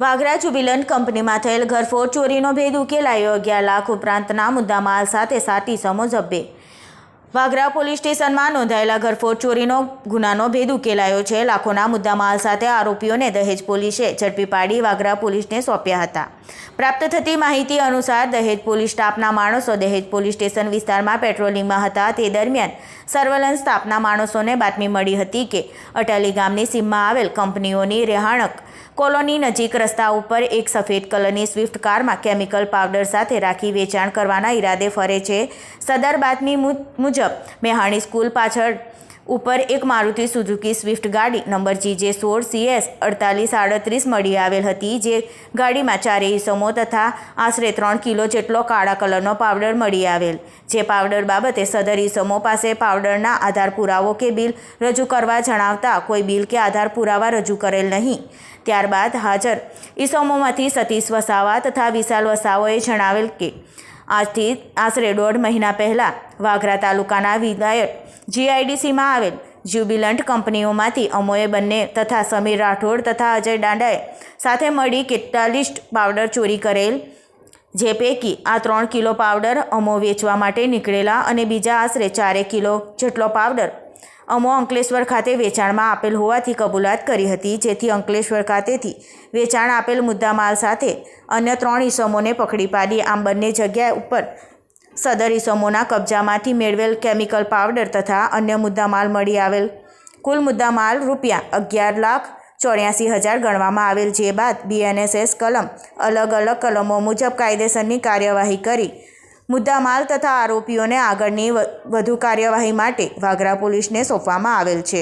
Vagra Jubilant કંપનીમાં થયેલ ઘરફોડ ચોરીનો ભેદ ઉકેલાયો. અગિયાર લાખ ઉપરાંતના મુદ્દામાલ સાથે સાત ઇસમો જબ્બે વાગરા પોલીસ સ્ટેશનમાં નોંધાયેલા ઘરફોડ ચોરીનો ગુનાનો ભેદ ઉકેલાયો છે. લાખોના મુદ્દામાલ સાથે આરોપીઓને દહેજ પોલીસે ઝડપી પાડી વાગરા પોલીસને સોંપ્યા હતા. પ્રાપ્ત થતી માહિતી અનુસાર દહેજ પોલીસ સ્ટાફના માણસો દહેજ પોલીસ સ્ટેશન વિસ્તારમાં પેટ્રોલિંગમાં હતા. તે દરમિયાન સર્વેલન્સ સ્ટાફના માણસોને બાતમી મળી હતી કે અટાલી ગામની સીમમાં આવેલ કંપનીઓની રહેણાંક કોલોની નજીક રસ્તા ઉપર એક સફેદ કલરની સ્વિફ્ટ કારમાં કેમિકલ પાવડર સાથે રાખી વેચાણ કરવાના ઈરાદે ફરે છે. સદર બાતમી મુ- મુજબ મેહાણી સ્કૂલ પાછળ ઉપર એક મારુતિ સુઝુકી સ્વિફ્ટ ગાડી નંબર જીજે સોળ સીએસ અડતાલીસ આડત્રીસ મળી આવેલ હતી, જે ગાડીમાં ચારેય ઇસમો તથા આશરે ત્રણ કિલો જેટલો કાળા કલરનો પાવડર મળી આવેલ. જે પાવડર બાબતે સદર ઇસમો પાસે પાવડરના આધાર પુરાવો કે બિલ રજૂ કરવા જણાવતા કોઈ બિલ કે આધાર પુરાવા રજૂ કરેલ નહીં. ત્યારબાદ હાજર ઇસમોમાંથી સતીશ વસાવા તથા વિશાલ વસાવાએ જણાવેલ કે આજથી આશરે દોઢ મહિના પહેલાં વાઘરા તાલુકાના વિધાયક જીઆઈડીસીમાં આવેલ જ્યુબિલન્ટ કંપનીઓમાંથી અમોએ બંને તથા સમીર રાઠોડ તથા અજય દાંડાએ સાથે મળી કેટલાલીસ પાવડર ચોરી કરેલ, જે પૈકી આ ત્રણ કિલો પાવડર અમો વેચવા માટે નીકળેલા અને બીજા આશરે ચારેક કિલો જેટલો પાવડર અમો અંકલેશ્વર ખાતે વેચાણમાં આપેલ હોવાથી કબૂલાત કરી હતી. જેથી અંકલેશ્વર ખાતેથી વેચાણ આપેલ મુદ્દામાલ સાથે અન્ય ત્રણ ઈસમોને પકડી પાડી. આમ બંને જગ્યા ઉપર સદર ઈસમોના કબજામાંથી મેળવેલ કેમિકલ પાવડર તથા અન્ય મુદ્દામાલ મળી આવેલ. કુલ મુદ્દામાલ રૂપિયા અગિયાર લાખ ચોર્યાસી હજાર ગણવામાં આવેલ. જે બાદ બીએનએસએસ કલમ અલગ અલગ કલમો મુજબ કાયદેસરની કાર્યવાહી કરી મુદ્દામાલ તથા આરોપીઓને આગળની વધુ કાર્યવાહી માટે વાગરા પોલીસને સોંપવામાં આવેલ છે.